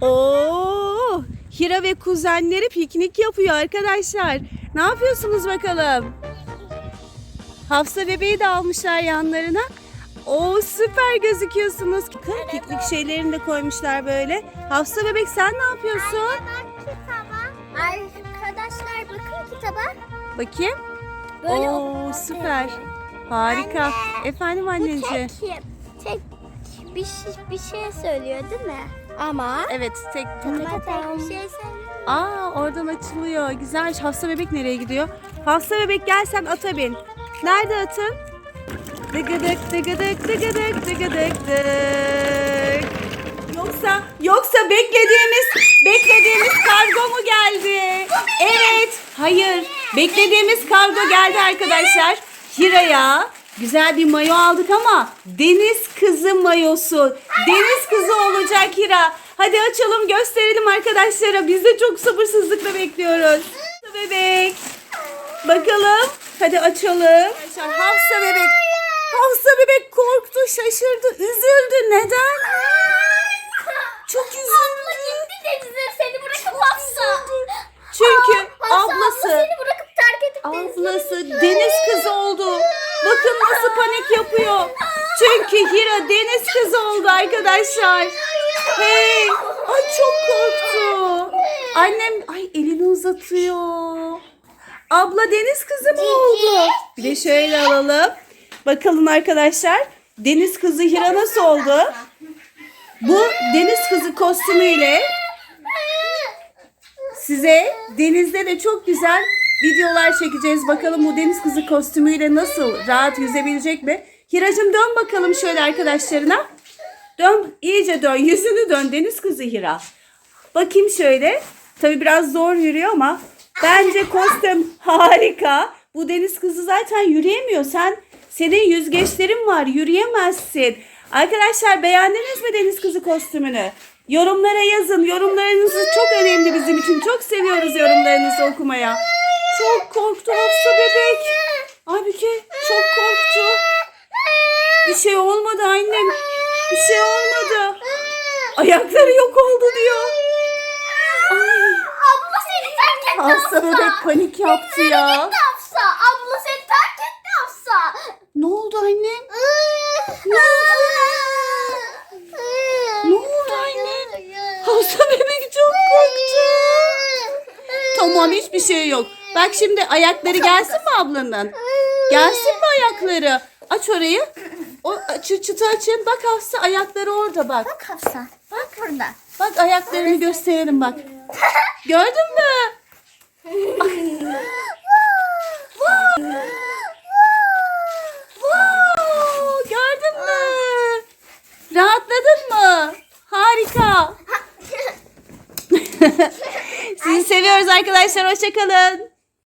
Oo, Hira ve kuzenleri piknik yapıyor arkadaşlar. Ne yapıyorsunuz bakalım? Hafsa bebeği de almışlar yanlarına. Oo süper gözüküyorsunuz. Piknik şeylerini de koymuşlar böyle. Hafsa bebek sen ne yapıyorsun? Arkadaşlar bakın kitaba. Bakayım. Böyle Oo süper. Harika. Anne, Efendim Bu anneciğim. tek, tek bir, şey- bir şey söylüyor değil mi? Ama Evet tek ama tek bir şey. Aa oradan açılıyor. Güzelmiş. Hafsa bebek nereye gidiyor? Hafsa bebek gel sen ata bin. Nerede atın? Dıgıdık dıgıdık dıgıdık dıgıdık dık. Yoksa yoksa beklediğimiz beklediğimiz kargo mu geldi? Evet. Hayır. Beklediğimiz kargo geldi arkadaşlar. Hira'ya güzel bir mayo aldık ama deniz kızı mayosu. Deniz kızı olacak Hira. Hadi açalım gösterelim arkadaşlara. Biz de çok sabırsızlıkla bekliyoruz. Bebek. Bakalım. Hadi açalım. Arkadaşlar Hafsa bebek. Hafsa bebek korktu, şaşırdı, üzüldü. Neden? Çok üzüldü. denize seni bırakıp hapsa. Çünkü ablası, abla seni bırakıp terk edip ablası deniz kızı oldu. Bakın nasıl panik yapıyor. Çünkü Hira deniz kızı oldu arkadaşlar. Hey, ay çok korktu. Annem ay elini uzatıyor. Abla deniz kızı mı oldu? Bir de şöyle alalım. Bakalım arkadaşlar. Deniz kızı Hira nasıl oldu? Bu deniz kızı kostümüyle size denizde de çok güzel videolar çekeceğiz. Bakalım bu deniz kızı kostümüyle nasıl rahat yüzebilecek mi? Hiracığım dön bakalım şöyle arkadaşlarına. Dön, iyice dön. Yüzünü dön deniz kızı Hira. Bakayım şöyle. Tabii biraz zor yürüyor ama bence kostüm harika. Bu deniz kızı zaten yürüyemiyor. Sen senin yüzgeçlerin var. Yürüyemezsin. Arkadaşlar beğendiniz mi deniz kızı kostümünü? Yorumlara yazın. Yorumlarınız çok önemli bizim için. Çok seviyoruz yorumlarınızı okumaya. Çok korktu Hafsa bebek. Aybüke çok korktu. Bir şey olmadı annem. Bir şey olmadı. Ayakları yok oldu diyor. Ay. Abla seni terk etti Hafsa bebek panik yaptı ya. Hafsa. Abla seni terk etti Hafsa. Ne oldu annem? Ne oldu? Ne oldu anne? Hafsa bebek çok korktu. Tamam hiçbir şey yok. Bak şimdi ayakları gelsin mi ablanın? Gelsin mi ayakları? Aç orayı. O çıt çıtı açın. Bak Hafsa ayakları orada bak. Bak Hafsa. Bak burada. Bak ayaklarını gösterelim bak. Gördün mü? Gördün mü? Rahatladın mı? Harika. Sizi seviyoruz arkadaşlar. Hoşçakalın.